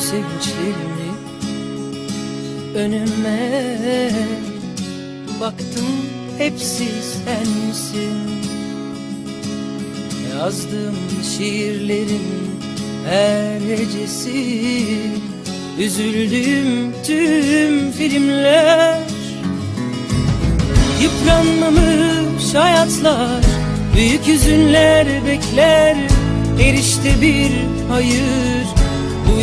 sevinçlerimi Önüme baktım hepsi sensin. Yazdığım şiirlerin her hecesi Üzüldüğüm tüm filmler. Yıpranmamış hayatlar Büyük hüzünler bekler Erişte bir hayır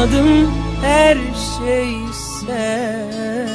Anladım her şey sen.